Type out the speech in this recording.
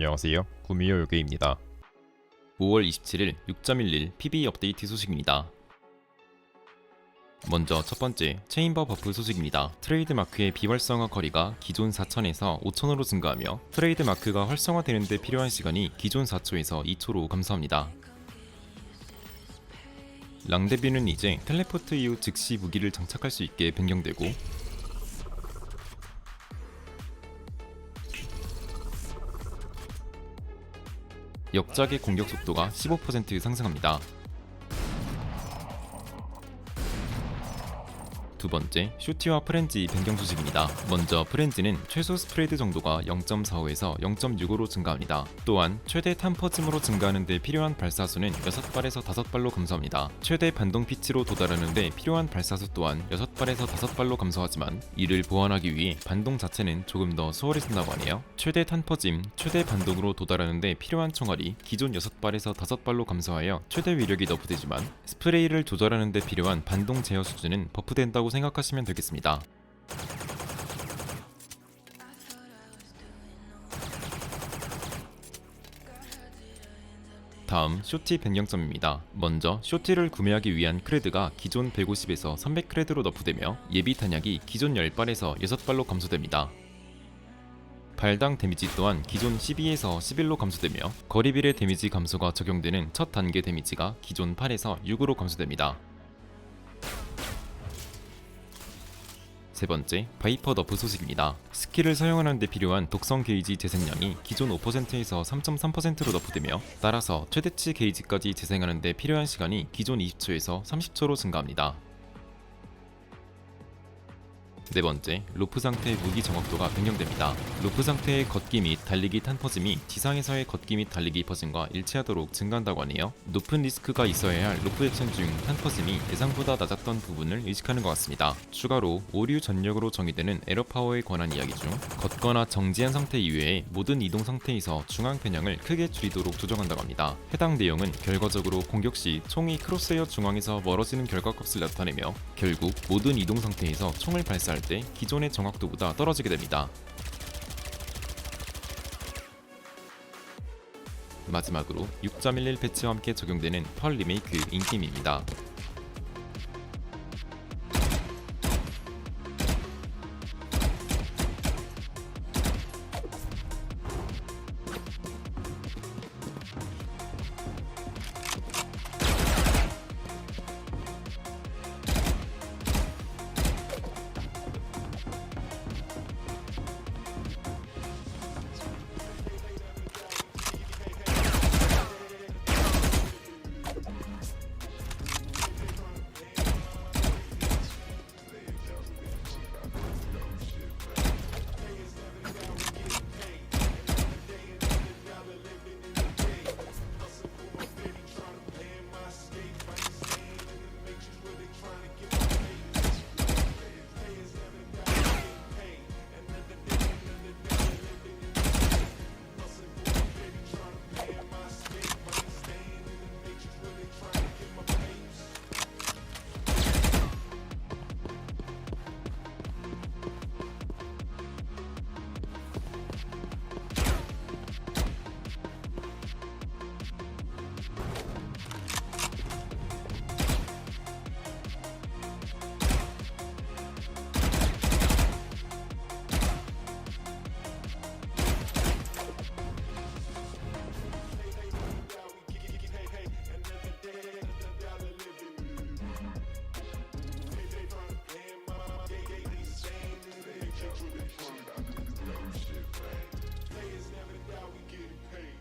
안녕하세요. 구미호 요괴입니다. 5월 27일 6.11 PB 업데이트 소식입니다. 먼저 첫 번째 체인버 버프 소식입니다. 트레이드 마크의 비활성화 거리가 기존 4,000에서 5,000으로 증가하며 트레이드 마크가 활성화되는 데 필요한 시간이 기존 4초에서 2초로 감소합니다. 랑데뷰는 이제 텔레포트 이후 즉시 무기를 장착할 수 있게 변경되고 역작의 공격 속도가 15% 상승합니다. 두 번째, 슈티와 프렌지 변경 소식입니다. 먼저 프렌지는 최소 스프레드 정도가 0.45에서 0.65로 증가합니다. 또한 최대 탐퍼즘으로 증가하는 데 필요한 발사수는 6발에서 5발로 감소합니다. 최대 반동 피치로 도달하는 데 필요한 발사수 또한 6발에서 5발로 감소하지만 이를 보완하기 위해 반동 자체는 조금 더 수월해진다고 하네요. 최대 탄퍼짐, 최대 반동으로 도달하는 데 필요한 총알이 기존 6발에서 5발로 감소하여 최대 위력이 너프되지만 스프레이를 조절하는 데 필요한 반동 제어 수준은 버프된다고 생각하시면 되겠습니다. 다음 쇼티 변경점입니다. 먼저 쇼티를 구매하기 위한 크레드가 기존 150에서 300 크레드로 너프되며 예비 탄약이 기존 10발에서 6발로 감소됩니다. 발당 데미지 또한 기존 12에서 11로 감소되며 거리비례 데미지 감소가 적용되는 첫 단계 데미지가 기존 8에서 6으로 감소됩니다. 세 번째, 바이퍼 너프 소식입니다. 스킬을 사용하는 데 필요한 독성 게이지 재생량이 기존 5%에서 3.3%로 너프되며 따라서 최대치 게이지까지 재생하는 데 필요한 시간이 기존 20초에서 30초로 증가합니다. 네 번째, 로프 상태의 무기 정확도가 변경됩니다. 로프 상태의 걷기 및 달리기 탄퍼짐이 지상에서의 걷기 및 달리기 퍼짐과 일치하도록 증가한다고 하네요. 높은 리스크가 있어야 할 로프 액션 중 탄퍼짐이 예상보다 낮았던 부분을 의식하는 것 같습니다. 추가로 오류 전력으로 정의되는 에러 파워에 관한 이야기 중 걷거나 정지한 상태 이외에 모든 이동 상태에서 중앙 편향을 크게 줄이도록 조정한다고 합니다. 해당 내용은 결과적으로 공격 시 총이 크로스웨어 중앙에서 멀어지는 결과값을 나타내며 결국 모든 이동 상태에서 총을 발사할 때 기존의 정확도보다 떨어지게 됩니다. 마지막으로 6.11 패치와 함께 적용되는 펄 리메이크 인게임입니다. Catch with the truth. Shit, man. Players never we get paid.